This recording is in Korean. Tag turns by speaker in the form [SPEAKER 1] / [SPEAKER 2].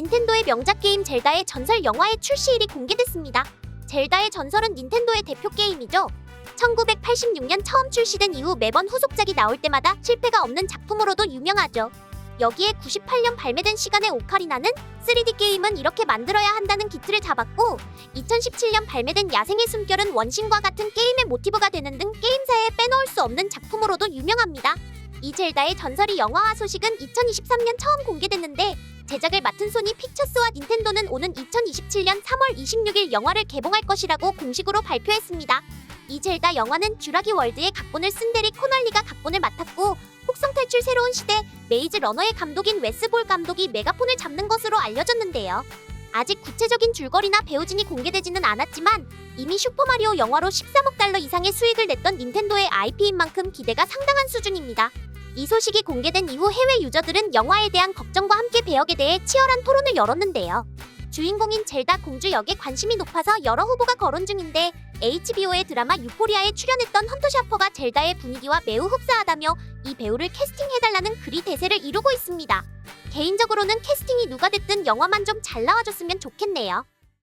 [SPEAKER 1] 닌텐도의 명작 게임 젤다의 전설 영화의 출시일이 공개됐습니다. 젤다의 전설은 닌텐도의 대표 게임이죠. 1986년 처음 출시된 이후 매번 후속작이 나올 때마다 실패가 없는 작품으로도 유명하죠. 여기에 98년 발매된 시간의 오카리나는 3D 게임은 이렇게 만들어야 한다는 기틀을 잡았고 2017년 발매된 야생의 숨결은 원신과 같은 게임의 모티브가 되는 등 게임사에 빼놓을 수 없는 작품으로도 유명합니다. 이 젤다의 전설이 영화화 소식은 2023년 처음 공개됐는데 제작을 맡은 소니 픽처스와 닌텐도는 오는 2027년 3월 26일 영화를 개봉할 것이라고 공식으로 발표했습니다. 이 젤다 영화는 듀라기 월드의 각본을 쓴 데리 코널리가 각본을 맡았고 혹성 탈출 새로운 시대 메이즈 러너의 감독인 웨스볼 감독이 메가폰을 잡는 것으로 알려졌는데요. 아직 구체적인 줄거리나 배우진이 공개되지는 않았지만 이미 슈퍼마리오 영화로 13억 달러 이상의 수익을 냈던 닌텐도의 IP인 만큼 기대가 상당한 수준입니다. 이 소식이 공개된 이후 해외 유저들은 영화에 대한 걱정과 함께 배역에 대해 치열한 토론을 열었는데요. 주인공인 젤다 공주 역에 관심이 높아서 여러 후보가 거론 중인데 HBO의 드라마 유포리아에 출연했던 헌터 샤퍼가 젤다의 분위기와 매우 흡사하다며 이 배우를 캐스팅해달라는 글이 대세를 이루고 있습니다. 개인적으로는 캐스팅이 누가 됐든 영화만 좀 잘 나와줬으면 좋겠네요.